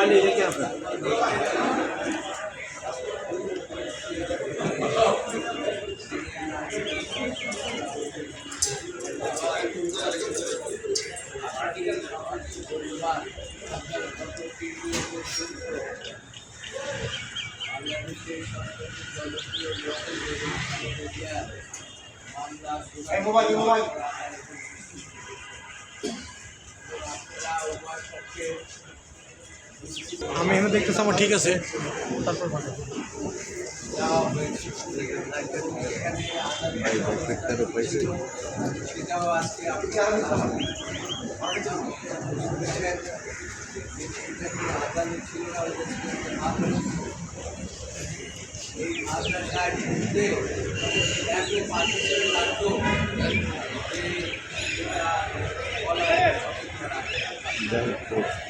Mobile ले लेके mobile mobile আমি এখানে দেখতেছি আমার ঠিক আছে। তারপর ভালো। এই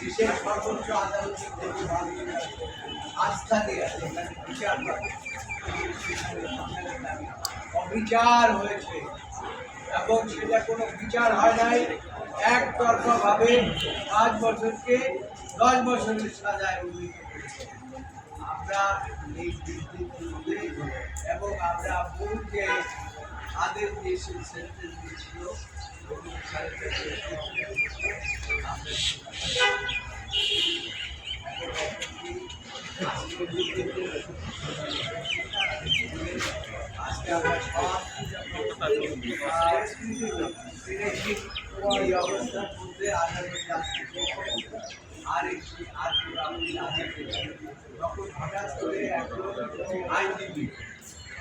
দেশের সর্বোচ্চ আদালতের প্রতি আস্থা দিয়ে বিচার অবিচার হয়েছে এবং সেটা কোনো বিচার হয় নাই। একতরফা ভাবে পাঁচ বছরকে দশ বছরের সাজায় উন্নীত আমরা এই বিবৃতিতে এবং আমরা যে আদেশ দিয়েছিল। সেন্টেন্স দিয়েছিল আজকে আমরা সব এই অবস্থার মধ্যে আদালত যাচ্ছে আর একটি আর তখন হঠাৎ করে একজন আইনজীবী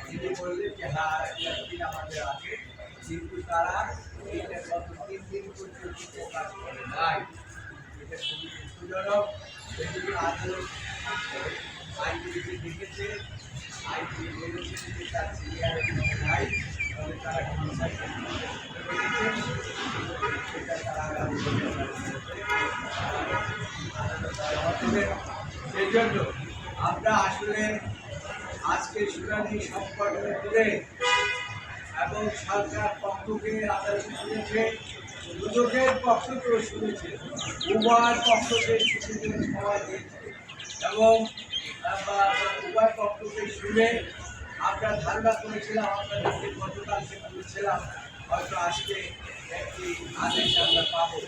তিনি বললেন যে হ্যাঁ একটা আমাদের আছে কিন্তু তারা আইনজীবীকে দেখেছে আইনজীবী বলেছে যে তার সিনিয়র নাই তবে তারা কনসাল্ট সেটা তারা আগামী সেই জন্য আমরা আসলে আজকে শুনানি সম্পর্কে তুলে এবং সরকার পক্ষকে আদালত শুনেছে দুদকের পক্ষকেও শুনেছে উভয় পক্ষকে শুনে সময় দিয়েছে এবং উভয় পক্ষকে শুনে আমরা ধারণা করেছিলাম আপনাদেরকে গতকালকে বলেছিলাম হয়তো আজকে একটি আদেশ আমরা পাবো।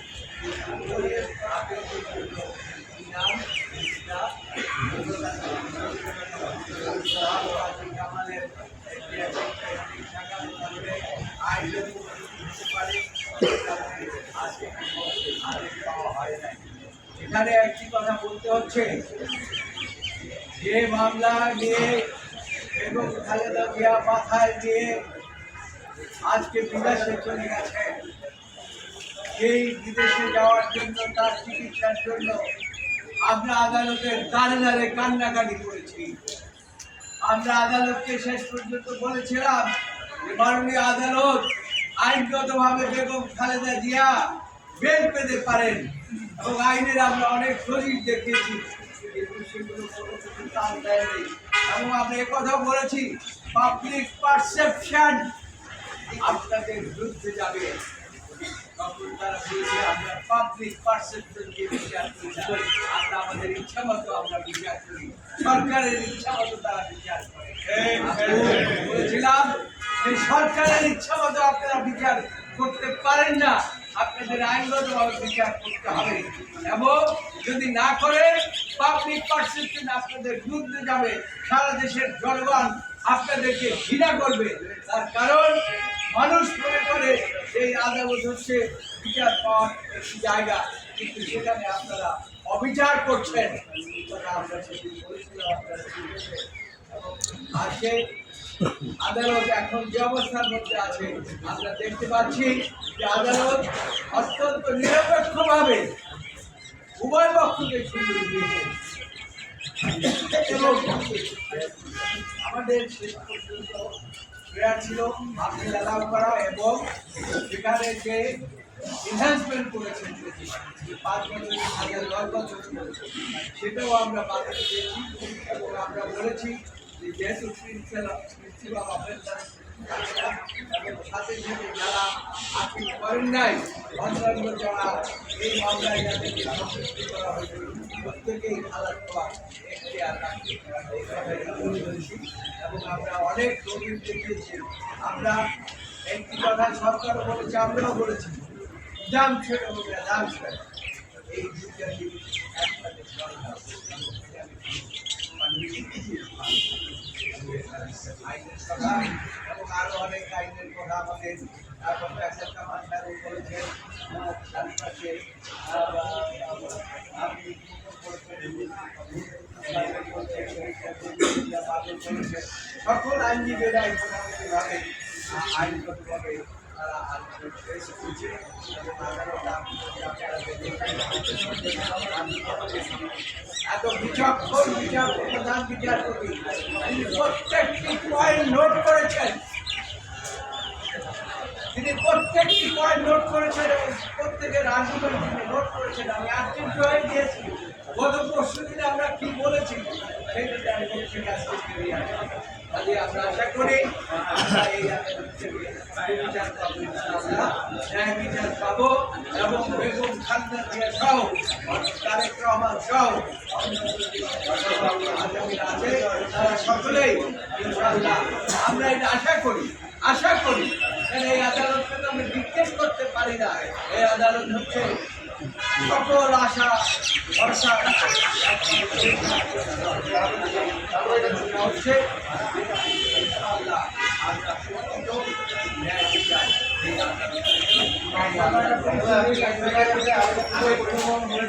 এখানে একটি কথা বলতে হচ্ছে, যে মামলা নিয়ে এবং খালেদা জিয়া মাথায় নিয়ে আজকে বিদেশে চলে গেছেন সেই বিদেশে যাওয়ার জন্য, তার চিকিৎসার জন্য আমরা আদালতের দ্বারে দ্বারে কান্নাকাটি করেছি। আমরা আদালতকে শেষ পর্যন্ত বলেছিলাম যে মাননীয় আদালত আইনগতভাবে বেগম খালেদা জিয়া বেল পেতে পারেন এবং আইনের আমরা অনেক শরীর দেখিয়েছি, কিন্তু সেগুলো কোনো কিছু কাজ দেয়নি একথাও বলেছি পাবলিক পারসেপশন আপনাদের বিরুদ্ধে যাবে। সরকারের ইচ্ছা মতো তারা বলেছিলাম যে সরকারের ইচ্ছা মতো আপনারা বিচার করতে পারেন না। আপনাদের আইনগতভাবে বিচার করতে হবে। এবং যদি না করে পাবলিক পারসেপশন আপনাদের বিরুদ্ধে যাবে। সারা দেশের জনগণ আপনাদেরকে ঘৃণা করবে। তার কারণ, মানুষ মনে করে এই আদালত হচ্ছে বিচার পাওয়ার একটি জায়গা। কিন্তু সেখানে আপনারা অবিচার করছেন। আপনারা আজকে আদালত এখন যে অবস্থার মধ্যে আছে, আমরা দেখতে পাচ্ছি যে আদালত অত্যন্ত নিরপেক্ষভাবে উভয় পক্ষকে সুযোগ দিয়েছে আমাদের শেষ পর্যন্ত প্রেয়ার ছিল আপনি অ্যালাউ করা এবং সেখানে যে এনহ্যান্সমেন্ট করেছেন পাঁচ বছর, হাজার দশ বছর সেটাও আমরা বাতিল দিয়েছি এবং আমরা বলেছি এবং সাথে সাথে যারা আপিল করেন নাই অন্যান্য যারা এই মামলায় যাদেরকে করা অনেক দলিল দেখিয়েছি আমরা একটি কথা সরকারও বলেছে আমরাও বলেছি জাম ছেড়ে হবে জাম ছেড়ে এই সরকার এবং আরও অনেক আইনের কথা আমাদের প্রফেসর কামাল স্যার বলেছেন চারিপাশে সকল আইনজীবীরা মোটামুটিভাবে আইনগতভাবে তারা এত বিচক্ষণ বিচার প্রধান বিচারপতি। তিনি প্রত্যেকটি পয়েন্ট নোট করেছেন। তিনি প্রত্যেকটি পয়েন্ট নোট করেছেন প্রত্যেকের আর্গুমেন্ট তিনি নোট করেছেন। আমি আশ্চর্য হয়ে গিয়েছি। গত পরশু দিনে আমরা কি বলেছি? সেটা আমি বলছি আমরা বিচার পাবো এবং বেগম তারা সকলেই ইনশাআল্লাহ, আমরা এটা আশা করি আশা করি এই আদালতকে তো আমি ডিকটেট করতে পারি না। এই আদালত হচ্ছে সকল আশা আমরা